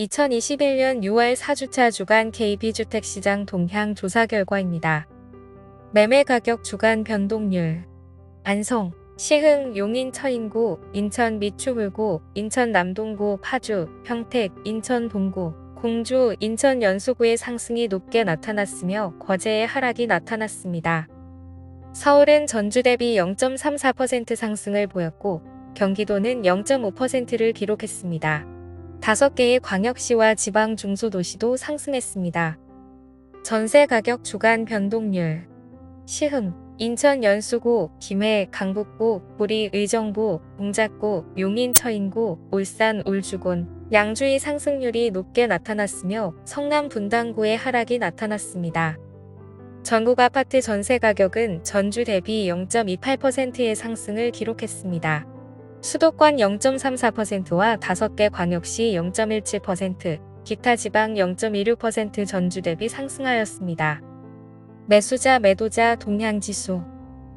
2021년 6월 4주차 주간 KB주택시장 동향 조사 결과입니다. 매매 가격 주간 변동률 안성, 시흥, 용인 처인구, 인천 미추홀구, 인천 남동구, 파주, 평택, 인천 동구, 공주, 인천 연수구의 상승이 높게 나타났으며 거제의 하락이 나타났습니다. 서울은 전주 대비 0.34% 상승을 보였고 경기도는 0.5%를 기록했습니다. 다섯 개의 광역시와 지방 중소도시도 상승했습니다. 전세 가격 주간 변동률 시흥, 인천 연수구, 김해, 강북구, 구리, 의정부, 동작구, 용인 처인구, 울산, 울주군, 양주의 상승률이 높게 나타났으며 성남 분당구의 하락이 나타났습니다. 전국 아파트 전세 가격은 전주 대비 0.28%의 상승을 기록했습니다. 수도권 0.34%와 5개 광역시 0.17%, 기타 지방 0.26% 전주 대비 상승하였습니다. 매수자 매도자 동향지수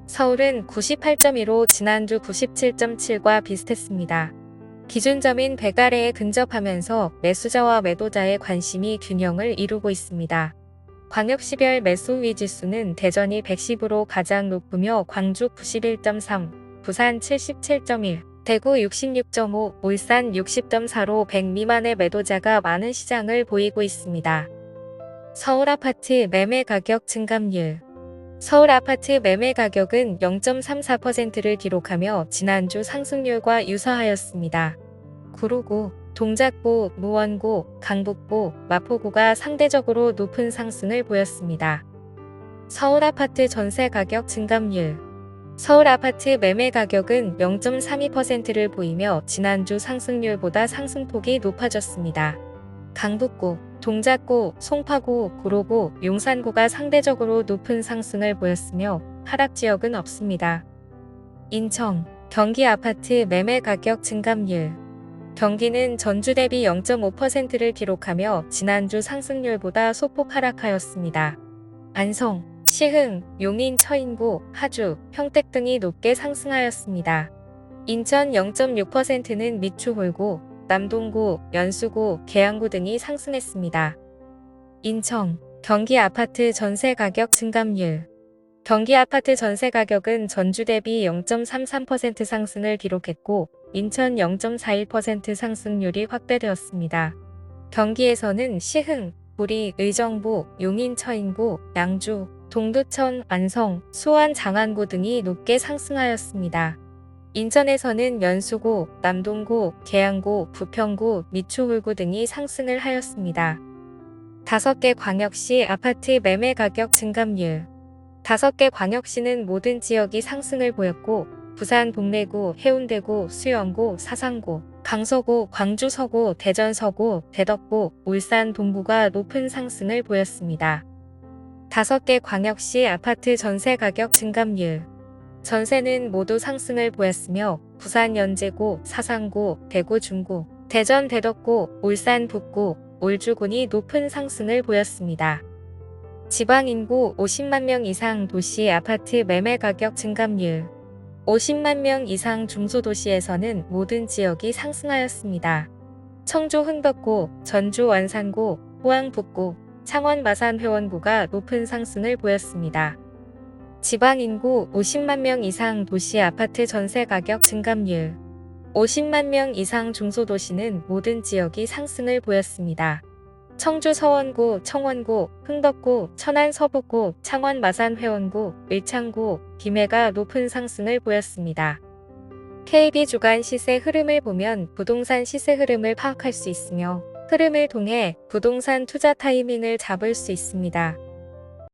서울은 98.1로 지난주 97.7과 비슷했습니다. 기준점인 100 아래에 근접하면서 매수자와 매도자의 관심이 균형을 이루고 있습니다. 광역시별 매수 위 지수는 대전이 110으로 가장 높으며 광주 91.3, 부산 77.1, 대구 66.5, 울산 60.4로 100 미만의 매도자가 많은 시장을 보이고 있습니다. 서울 아파트 매매 가격 증감률 서울 아파트 매매 가격은 0.34%를 기록하며 지난주 상승률과 유사하였습니다. 구로구, 동작구, 무원구, 강북구, 마포구가 상대적으로 높은 상승을 보였습니다. 서울 아파트 전세 가격 증감률 서울 아파트 매매 가격은 0.32%를 보이며 지난주 상승률보다 상승폭이 높아졌습니다. 강북구, 동작구, 송파구, 구로구, 용산구가 상대적으로 높은 상승을 보였으며 하락 지역은 없습니다. 인천, 경기 아파트 매매 가격 증감률 경기는 전주 대비 0.5%를 기록하며 지난주 상승률보다 소폭 하락하였습니다. 안성, 시흥, 용인 처인구, 하주, 평택 등이 높게 상승하였습니다. 인천 0.6%는 미추홀구, 남동구, 연수구, 계양구 등이 상승했습니다. 인천, 경기 아파트 전세 가격 증감률 경기 아파트 전세 가격은 전주 대비 0.33% 상승을 기록했고 인천 0.41% 상승률이 확대되었습니다. 경기에서는 시흥, 구리, 의정부, 용인 처인구, 양주, 동두천, 안성, 수원, 장안구 등이 높게 상승하였습니다. 인천에서는 연수구, 남동구, 계양구, 부평구, 미추홀구 등이 상승을 하였습니다. 다섯 개 광역시 아파트 매매 가격 증감률 다섯 개 광역시는 모든 지역이 상승을 보였고 부산 동래구, 해운대구, 수영구, 사상구, 강서구, 광주 서구, 대전 서구, 대덕구, 울산 동구가 높은 상승을 보였습니다. 다섯 개 광역시 아파트 전세 가격 증감률 전세는 모두 상승을 보였으며 부산 연제구, 사상구, 대구 중구, 대전 대덕구, 울산 북구, 울주군이 높은 상승을 보였습니다. 지방 인구 50만 명 이상 도시 아파트 매매 가격 증감률 50만 명 이상 중소도시에서는 모든 지역이 상승하였습니다. 청주 흥덕구, 전주 원산구, 포항 북구, 창원 마산 회원구가 높은 상승을 보였습니다. 지방 인구 50만 명 이상 도시 아파트 전세 가격 증감률 50만 명 이상 중소도시는 모든 지역이 상승을 보였습니다. 청주 서원구, 청원구, 흥덕구, 천안 서북구, 창원 마산 회원구, 의창구, 김해가 높은 상승을 보였습니다. KB 주간 시세 흐름을 보면 부동산 시세 흐름을 파악할 수 있으며 흐름을 통해 부동산 투자 타이밍을 잡을 수 있습니다.